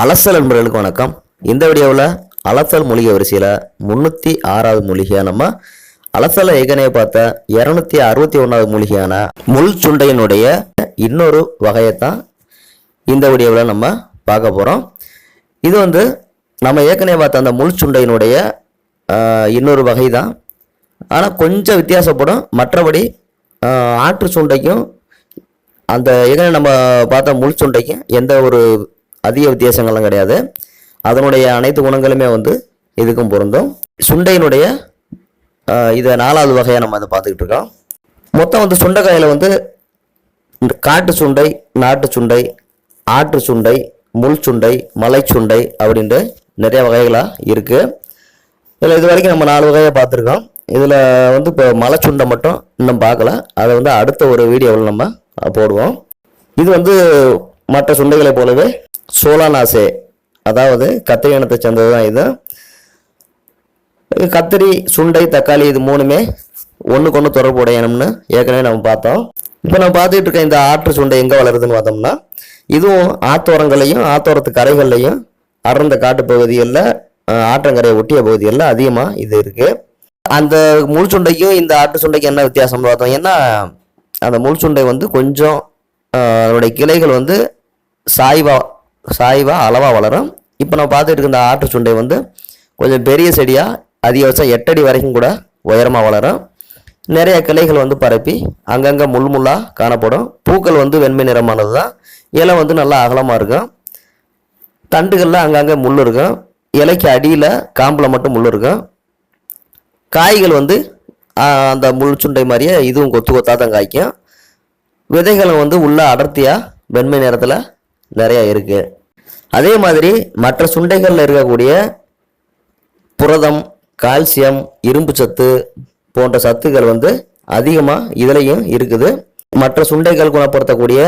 அலசல் நண்பர்களுக்கு வணக்கம். இந்த வீடியோவில் அலசல் மூலிகை வரிசையில் முந்நூற்றி ஆறாவது மூலிகையாக நம்ம அலசலை ஏற்கனவே பார்த்த இரநூத்தி அறுபத்தி ஒன்றாவது மூலிகையான முள் சுண்டையினுடைய இன்னொரு வகையை தான் இந்த வீடியோவில் நம்ம பார்க்க போகிறோம் இது வந்து நம்ம ஏற்கனவே பார்த்த அந்த முள் சுண்டையினுடைய இன்னொரு வகை தான் ஆனால் கொஞ்சம் வித்தியாசப்படும். மற்றபடி ஆற்று சுண்டைக்கும் அந்த ஏற்கனவே நம்ம பார்த்த முள் சுண்டைக்கும் எந்த ஒரு அதிக வித்தியாசங்கள்லாம் கிடையாது. அதனுடைய அனைத்து குணங்களுமே வந்து இதுக்கும் பொருந்தும். சுண்டையினுடைய இதை நாலாவது வகையாக நம்ம அதை பார்த்துக்கிட்டு இருக்கோம். மொத்தம் வந்து சுண்டைக்காயில் வந்து இந்த காட்டு சுண்டை நாட்டு சுண்டை ஆற்று சுண்டை முள் சுண்டை மலை சுண்டை அப்படின்ட்டு நிறைய வகைகளாக இருக்குது இதில் இது வரைக்கும் நம்ம நாலு வகையாக பார்த்துருக்கோம். இதில் வந்து இப்போ மலை சுண்டை மட்டும் இன்னும் பார்க்கல. அதை வந்து அடுத்த ஒரு வீடியோவில் நம்ம போடுவோம். இது வந்து மற்ற சுண்டைகளைப் போலவே சோலானாசே அதாவது கத்திரி இனத்தை சேர்ந்தது தான் இது கத்திரி சுண்டை தக்காளி இது மூணுமே ஒன்றுக்கு ஒன்று தொடர்புடைய இனம்னு ஏற்கனவே நம்ம பார்த்தோம். இப்போ நம்ம பார்த்துட்டு இருக்க இந்த ஆற்று சுண்டை எங்கே வளருதுன்னு பார்த்தோம்னா இதுவும் ஆத்தோரங்களையும் ஆத்தோரத்து கரைகள்லையும் அடர்ந்த காட்டு பகுதிகளில் ஆற்றங்கரையை ஒட்டிய பகுதிகளில் அதிகமாக இது இருக்குது அந்த முள் சுண்டைக்கும் இந்த ஆட்டு சுண்டைக்கும் என்ன வித்தியாசம்னு பார்த்தோம். ஏன்னா அந்த முள் சுண்டை வந்து கொஞ்சம் அதனுடைய கிளைகள் வந்து சாய்வா சாய்வாக அளவாக வளரும். இப்போ நம்ம பார்த்துட்டு இருக்க இந்த ஆற்று சுண்டை வந்து கொஞ்சம் பெரிய செடியாக அதிகபட்சம் எட்டடி வரைக்கும் கூட உயரமாக வளரும். நிறைய கிளைகள் வந்து பரப்பி அங்கங்கே முள் முள்ளாக காணப்படும். பூக்கள் வந்து வெண்மை நிறமானது தான் இலை வந்து நல்லா அகலமாக இருக்கும். தண்டுகளில் அங்கங்கே முள் இருக்கும். இலைக்கு அடியில் காம்பில் மட்டும் முள் இருக்கும். காய்கள் வந்து அந்த முள் சுண்டை மாதிரியே இதுவும் கொத்து கொத்தாக தான் காய்க்கும். விதைகளை வந்து உள்ளே அடர்த்தியாக வெண்மை நிறத்தில் நிறையா இருக்குது அதே மாதிரி மற்ற சுண்டைகளில் இருக்கக்கூடிய புரதம் கால்சியம் இரும்பு சத்து போன்ற சத்துக்கள் வந்து அதிகமாக இதுலேயும் இருக்குது. மற்ற சுண்டைகள் குணப்படுத்தக்கூடிய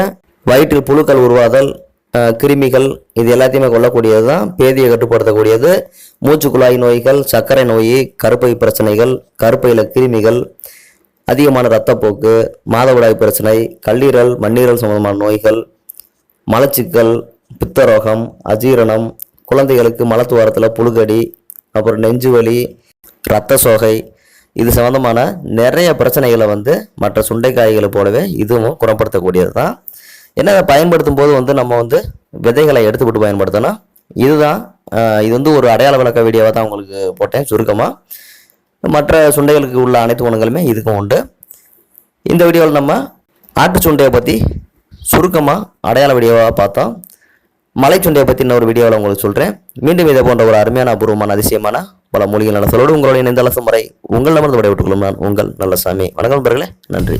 வயிற்றில் புழுக்கள் உருவாதல் கிருமிகள் இது எல்லாத்தையுமே கொல்லக்கூடியது தான் பேதியை கட்டுப்படுத்தக்கூடியது. மூச்சு குழாய் நோய்கள் சர்க்கரை நோய் கருப்பை பிரச்சனைகள் கருப்பையில் கிருமிகள் அதிகமான இரத்தப்போக்கு மாதவிடாய் பிரச்சனை கல்லீரல் மண்ணீரல் சம்பந்தமான நோய்கள் மலச்சிக்கல் பித்தரோகம் அஜீரணம் குழந்தைகளுக்கு மலத்துவாரத்தில் புழுகடி அப்புறம் நெஞ்சு வலி இரத்த சோகை இது சம்மந்தமான நிறைய பிரச்சனைகளை வந்து மற்ற சுண்டைக்காய்களை போலவே இதுவும் குணப்படுத்தக்கூடியது தான் ஏன்னா அதை பயன்படுத்தும் போது வந்து நம்ம வந்து விதைகளை எடுத்துக்கிட்டு பயன்படுத்தணும்? இதுதான் இது வந்து ஒரு அடையாள விளக்க வீடியோவாக தான் உங்களுக்கு போட்டேன் சுருக்கமாக மற்ற சுண்டைகளுக்கு உள்ள அனைத்து குணங்களுமே இதுக்கும் உண்டு. இந்த வீடியோவில் நம்ம ஆட்டு சுண்டையை பற்றி சுருக்கமாக அடையாள வீடியோவாக பார்த்தோம் மலைச்சுண்டையை பற்றி இன்னொரு வீடியோவில் உங்களுக்கு சொல்கிறேன் மீண்டும் இதை போன்ற ஒரு அருமையான அபூர்வமான அதிசயமான பல மூலிகை நலசலோடு உங்களுடைய இந்த அலசம் முறை உங்கள் நமது விடைபெற்றுக் கொள்ளும் நான் உங்கள் நல்லசாமி. வணக்கம் நண்பர்களே நன்றி.